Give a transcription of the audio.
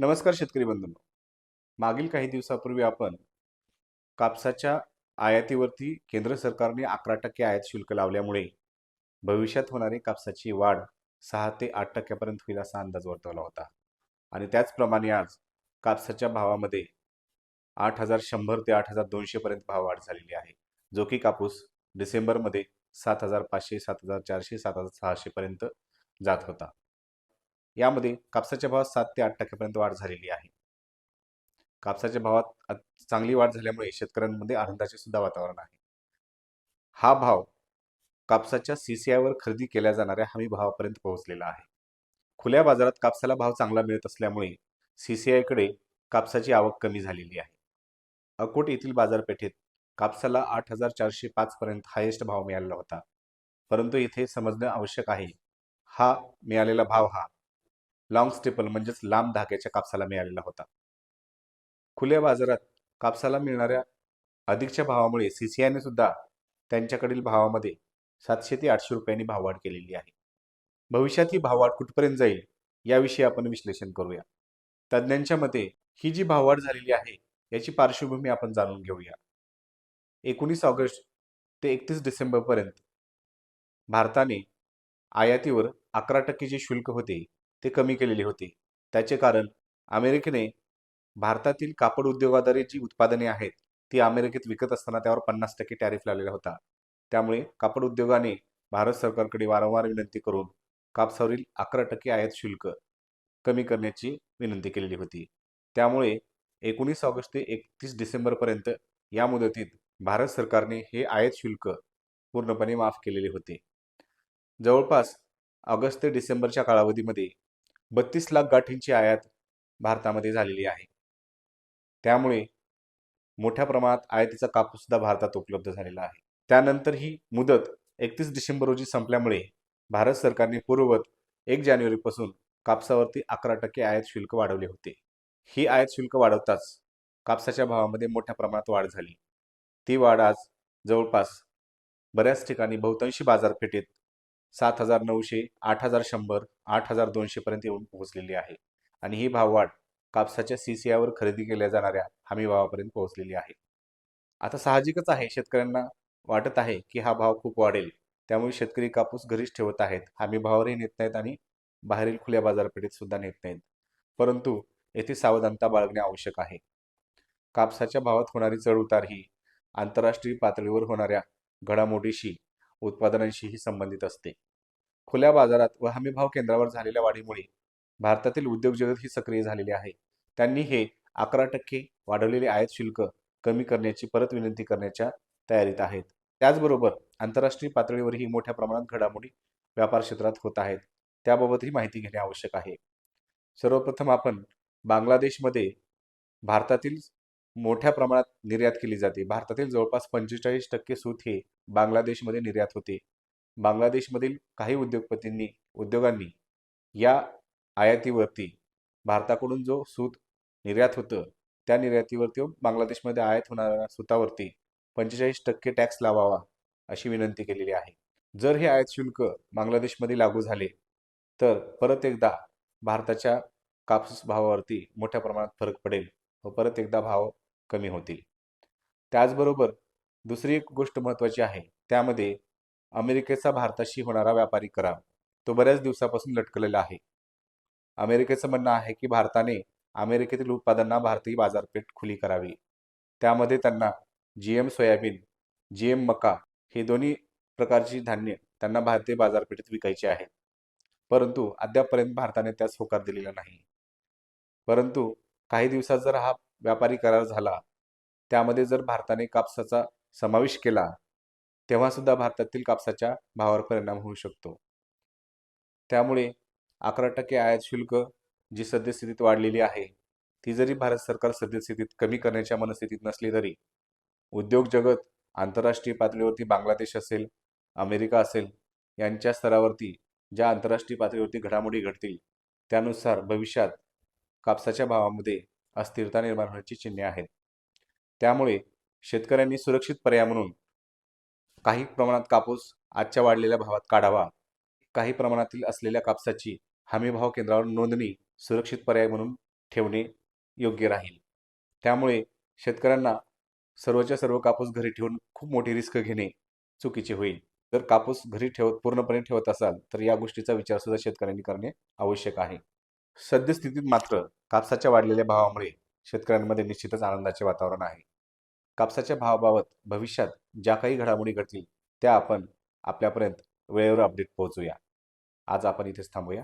नमस्कार शेतकरी बंधूंनो. मागील काही दिवसापूर्वी आपण कापसाच्या आयातीवरती केंद्र सरकारने अकरा टक्के आयात शुल्क लावल्यामुळे भविष्यात होणारी कापसाची वाढ सहा ते आठ टक्क्यापर्यंत होईल असा अंदाज वर्तवला होता. आणि त्याचप्रमाणे आज कापसाच्या भावामध्ये आठ हजार शंभर ते आठ हजार दोनशेपर्यंत भाव वाढ झालेली आहे. जो की कापूस डिसेंबरमध्ये सात हजार पाचशे सात हजार चारशे सात हजार सहाशेपर्यंत जात होता. यामध्ये कापसाच्या भावात सात ते आठ टक्क्यापर्यंत वाढ झालेली आहे. कापसाच्या भावात चांगली वाढ झाल्यामुळे शेतकऱ्यांमध्ये आनंदाचे सुद्धा वातावरण आहे. हा भाव कापसाच्या सीसीआयवर खरेदी केल्या जाणाऱ्या हमी भावापर्यंत पोहोचलेला आहे. खुल्या बाजारात कापसाला भाव चांगला मिळत असल्यामुळे सीसीआयकडे कापसाची आवक कमी झालेली आहे. अकोट येथील बाजारपेठेत कापसाला आठ हजार चारशे पाच पर्यंत हायेस्ट भाव मिळालेला होता. परंतु इथे समजणं आवश्यक आहे. हा मिळालेला भाव हा लाँग स्टेपल म्हणजेच लांब धाग्याच्या कापसाला मिळालेला होता. खुल्या बाजारात कापसाला मिळणाऱ्या अधिकच्या भावामुळे सीसीआयने सुद्धा त्यांच्याकडील भावामध्ये सातशे ते आठशे रुपयांनी भाववाढ केलेली आहे. भविष्यात ही भाववाढ कुठपर्यंत जाईल याविषयी आपण विश्लेषण करूया. तज्ज्ञांच्या मते ही जी भाववाढ झालेली आहे याची पार्श्वभूमी आपण जाणून घेऊया. एकोणीस ऑगस्ट ते एकतीस डिसेंबरपर्यंत भारताने आयातीवर अकरा टक्के जे शुल्क होते ते कमी केलेले होते. त्याचे कारण अमेरिकेने भारतातील कापड उद्योगाद्वारे जी उत्पादने आहेत ती अमेरिकेत विकत असताना त्यावर पन्नास टक्के टॅरिफ लावलेला होता. त्यामुळे कापड उद्योगाने भारत सरकारकडे वारंवार विनंती करून कापसावरील अकरा टक्के आयात शुल्क कमी करण्याची विनंती केलेली होती. त्यामुळे एकोणीस ऑगस्ट ते एकतीस डिसेंबरपर्यंत या मुदतीत भारत सरकारने हे आयात शुल्क पूर्णपणे माफ केलेले होते. जवळपास ऑगस्ट ते डिसेंबरच्या कालावधीमध्ये बत्तीस लाख गाठींची आयात भारतामध्ये झालेली आहे. त्यामुळे मोठ्या प्रमाणात आयातीचा कापूससुद्धा भारतात उपलब्ध झालेला आहे. त्यानंतर ही मुदत एकतीस डिसेंबर रोजी संपल्यामुळे भारत सरकारने पूर्ववत एक जानेवारीपासून कापसावरती अकरा टक्के आयात शुल्क वाढवले होते. ही आयात शुल्क वाढवताच कापसाच्या भावामध्ये मोठ्या प्रमाणात वाढ झाली. ती वाढ आज जवळपास बऱ्याच ठिकाणी बहुतांशी बाजारपेठेत सात हजार नऊशे आठ हजार शंभर आठ हजार दोनशेपर्यंत येऊन पोहोचलेली आहे. आणि ही भाववाढ कापसाच्या सीसीआयवर खरेदी केल्या जाणाऱ्या हमी भावापर्यंत पोहोचलेली आहे. आता साहजिकच आहे शेतकऱ्यांना वाटत आहे की हा भाव खूप वाढेल. त्यामुळे शेतकरी कापूस घरीच ठेवत आहेत. हमी भावावरही नेत नाहीत आणि बाहेरील खुल्या बाजारपेठेत सुद्धा नेत नाहीत. परंतु येथे सावधानता बाळगणे आवश्यक आहे. कापसाच्या भावात होणारी चढउतार ही आंतरराष्ट्रीय पातळीवर होणाऱ्या घडामोडीशी उत्पादनांशीही संबंधित असते. खुल्या बाजारात व हमीभाव केंद्रावर झालेल्या वाढीमुळे भारतातील उद्योग जगत ही सक्रिय झालेले आहे. त्यांनी हे अकरा टक्के वाढवलेले आयात शुल्क कमी करण्याची परत विनंती करण्याच्या तयारीत आहेत. त्याचबरोबर आंतरराष्ट्रीय पातळीवरही मोठ्या प्रमाणात घडामोडी व्यापार क्षेत्रात होत आहेत. त्याबाबतही माहिती घेणे आवश्यक आहे. सर्वप्रथम आपण बांगलादेशमध्ये भारतातील मोठ्या प्रमाणात निर्यात केली जाते. भारतातील जवळपास पंचेचाळीस टक्के सूत हे बांगलादेशमध्ये निर्यात होते. बांगलादेशमधील काही उद्योगपतींनी उद्योगांनी या आयातीवरती भारताकडून जो सूत निर्यात होतं त्या निर्यातीवरती बांगलादेशमध्ये आयात होणाऱ्या सुतावरती पंचेचाळीस टक्के टॅक्स लावावा अशी विनंती केलेली आहे. जर हे आयात शुल्क बांगलादेशमध्ये लागू झाले तर परत एकदा भारताच्या कापूस भावावरती मोठ्या प्रमाणात फरक पडेल व परत एकदा भाव कमी होतील. त्याचबरोबर दुसरी एक गोष्ट महत्त्वाची आहे त्यामध्ये अमेरिकेचा भारताशी होणारा व्यापारी करार तो बऱ्याच दिवसापासून लटकलेला आहे. अमेरिकेचं म्हणणं आहे की भारताने अमेरिकेतील उत्पादनांना भारतीय बाजारपेठ खुली करावी. त्यामध्ये त्यांना G M soybean G M मका हे दोन्ही प्रकारची धान्य त्यांना भारतीय बाजारपेठेत विकायचे आहेत परंतु अद्यापपर्यंत भारताने त्यास होकार दिलेला नाही. परंतु काही दिवसात जर हा व्यापारी करार झाला. त्यामध्ये जर भारताने कापसाचा समावेश केला तेव्हासुद्धा भारतातील कापसाच्या भावावर परिणाम होऊ शकतो. त्यामुळे अकरा टक्के आयात शुल्क जी सद्यस्थितीत वाढलेली आहे ती जरी भारत सरकार सद्यस्थितीत कमी करण्याच्या मनस्थितीत नसली तरी उद्योग जगत आंतरराष्ट्रीय पातळीवरती बांगलादेश असेल अमेरिका असेल यांच्या स्तरावरती ज्या आंतरराष्ट्रीय पातळीवरती घडामोडी घडतील त्यानुसार भविष्यात कापसाच्या भावामध्ये अस्थिरता निर्माण होण्याची चिन्हे आहेत. त्यामुळे शेतकऱ्यांनी सुरक्षित पर्याय म्हणून काही प्रमाणात कापूस आजच्या वाढलेल्या भावात काढावा. काही प्रमाणातील असलेल्या कापसाची हमीभाव केंद्रावर नोंदणी सुरक्षित पर्याय म्हणून ठेवणे योग्य राहील. त्यामुळे शेतकऱ्यांना सर्वच्या सर्व कापूस घरी ठेवून खूप मोठी रिस्क घेणे चुकीचे होईल. जर कापूस घरी ठेवत पूर्णपणे ठेवत असाल तर या गोष्टीचा विचार सुद्धा शेतकऱ्यांनी करणे आवश्यक आहे. सद्यस्थितीत मात्र कापसाच्या वाढलेल्या भावामुळे शेतकऱ्यांमध्ये निश्चितच आनंदाचे वातावरण आहे. कापसाच्या भावाबाबत भविष्यात ज्या काही घडामोडी घडतील त्या आपण आपल्यापर्यंत वेळेवर अपडेट पोहोचूया. आज आपण इथेच थांबूया.